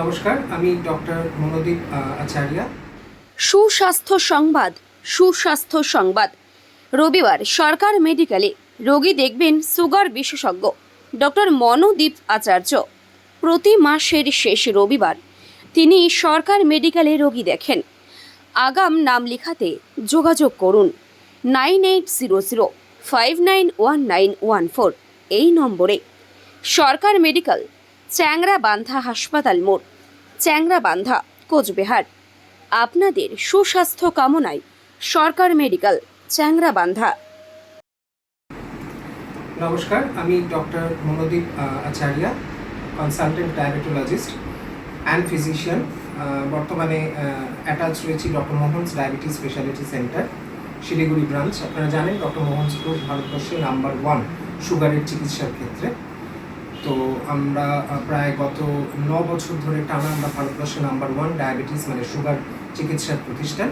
নমস্কার, আমি ডক্টর মনোদীপ আচার্য। সুস্বাস্থ্য সংবাদ সুস্বাস্থ্য সংবাদ। রবিবার সরকার মেডিকেলে রোগী দেখবেন সুগার বিশেষজ্ঞ, ডক্টর মনোদীপ আচার্য। প্রতি মাসের শেষ রবিবার তিনি সরকার মেডিকেলে রোগী দেখেন। আগাম নাম লেখাতে যোগাযোগ করুন nine eight zero zero five nine one nine one four, এই নম্বরে। সরকার মেডিকেল চ্যাংরা বান্ধা হাসপাতাল মোড় চ্যাংরা বান্ধা কোচবিহার। আপনাদের সুস্বাস্থ্য কামনায় সরকার মেডিকেল চ্যাংরা বান্ধা নমস্কার, আমি doctor Manodip Acharya consultant diabetologist and physician বর্তমানে অ্যাটাচ রয়েছি doctor Mohan's diabetes speciality centre Siliguri branch আপনারা জানেন, ডক্টর মোহনস গ্রুপ ভারতবর্ষে নাম্বার ওয়ান সুগারের চিকিৎসার ক্ষেত্রে। তো আমরা প্রায় গত ন বছর ধরে টানা আমরা ভারতবর্ষে নাম্বার ওয়ান ডায়াবেটিস মানে সুগার চিকিৎসার প্রতিষ্ঠান।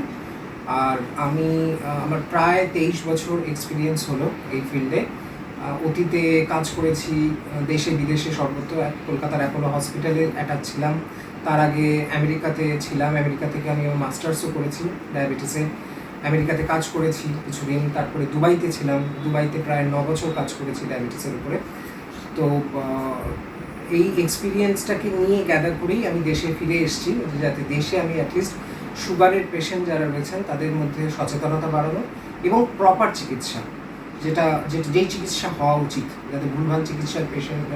আর আমি আমার প্রায় তেইশ বছর এক্সপিরিয়েন্স হলো এই ফিল্ডে অতীতে কাজ করেছি দেশে বিদেশে সর্বত্র কলকাতার অ্যাপোলো হসপিটালে অ্যাটাচ ছিলাম। তার আগে আমেরিকাতে ছিলাম। আমেরিকা থেকে আমি আমার মাস্টার্সও করেছি ডায়াবেটিসে আমেরিকাতে কাজ করেছি কিছুদিন, তারপরে দুবাইতে ছিলাম। দুবাইতে প্রায় ন বছর কাজ করেছি ডায়াবেটিসের উপরে। তো এই এক্সপিরিয়েন্সটাকে নিয়ে গ্যাদার করেই আমি দেশে ফিরে এসেছি, যাতে দেশে আমি অ্যাটলিস্ট সুগারের পেশেন্ট যারা রয়েছেন, তাদের মধ্যে সচেতনতা বাড়ানো এবং প্রপার চিকিৎসা, যেটা যেই চিকিৎসা হওয়া উচিত, যাতে ভুলভাল চিকিৎসার পেশেন্ট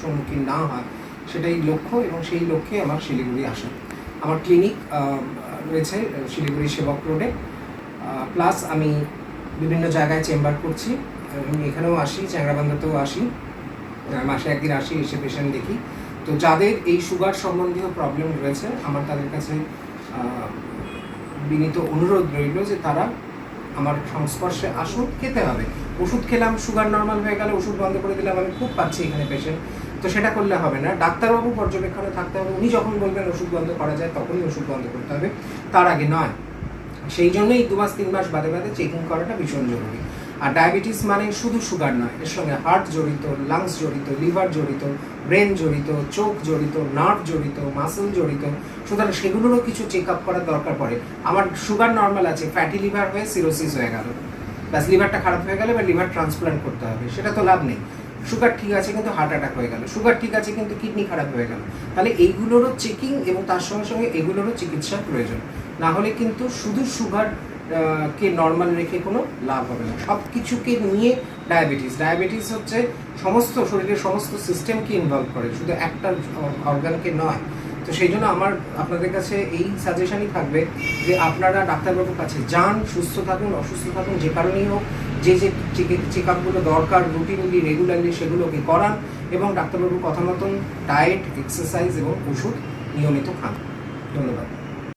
সম্মুখীন না হয়, সেটাই লক্ষ্য এবং সেই লক্ষ্যে আমার শিলিগুড়ি আসা। আমার ক্লিনিক রয়েছে, শিলিগুড়ি সেবক রোডে। প্লাস আমি বিভিন্ন জায়গায় চেম্বার করছি, আমি এখানেও আসি, চ্যাংরাবান্ধাতেও আসি। মাসে একদিন আসি, এসে পেশেন্ট দেখি। তো যাদের এই সুগার সম্বন্ধীয় প্রবলেম রয়েছে, আমার তাদের কাছে বিনীত অনুরোধ রইল যে তারা আমার সংস্পর্শে আসুন, খেতে হবে। ওষুধ খেলাম সুগার নর্মাল হয়ে গেলে, ওষুধ বন্ধ করে দিলাম, আমি খুব পাচ্ছি এখানে পেশেন্ট তো সেটা করলে হবে না। ডাক্তারবাবু পর্যবেক্ষণে থাকতে হবে। উনি যখন বলবেন ওষুধ বন্ধ করা যায়, তখনই ওষুধ বন্ধ করতে হবে। তার আগে নয়। সেই জন্যই দু মাস, তিন মাস বাদে বাদে চেকিং করাটা ভীষণ জরুরি। আর ডায়াবেটিস মানে শুধু সুগার নয়, এর সঙ্গে হার্ট জড়িত লাংস জড়িত লিভার জড়িত ব্রেন জড়িত, চোখ জড়িত নার্ভ জড়িত মাসেল জড়িত। সুতরাং সেগুলোরও কিছু চেক আপ করার দরকার পড়ে। আমার সুগার নর্মাল আছে ফ্যাটি লিভার হয়ে সিরোসিস হয়ে গেল। ব্যাস লিভারটা খারাপ হয়ে গেলে বা লিভার ট্রান্সপ্লান্ট করতে হবে, সেটা তো লাভ নেই। সুগার ঠিক আছে কিন্তু হার্ট অ্যাটাক হয়ে গেল। সুগার ঠিক আছে কিন্তু কিডনি খারাপ হয়ে গেল। তাহলে এইগুলোরও চেকিং এবং তার সঙ্গে সঙ্গে এগুলোরও চিকিৎসার প্রয়োজন। না হলে কিন্তু শুধু সুগার কে নর্মাল রেখে কোনো লাভ হবে না। সব কিছুকে নিয়ে ডায়াবেটিস ডায়াবেটিস হচ্ছে সমস্ত শরীরের সমস্ত সিস্টেমকে ইনভলভ করে, শুধু একটা অর্গানকে নয়। তো সেই জন্য আমার, আপনাদের কাছে এই সাজেশনই থাকবে যে আপনারা ডাক্তারবাবুর কাছে যান, সুস্থ থাকুন, অসুস্থ থাকুন, যে কারণেই হোক, যে যে চেক আপগুলো দরকার রুটিনলি রেগুলারলি সেগুলোকে করান এবং ডাক্তারবাবুর কথা মতন ডায়েট এক্সারসাইজ এবং ওষুধ নিয়মিত খান। ধন্যবাদ।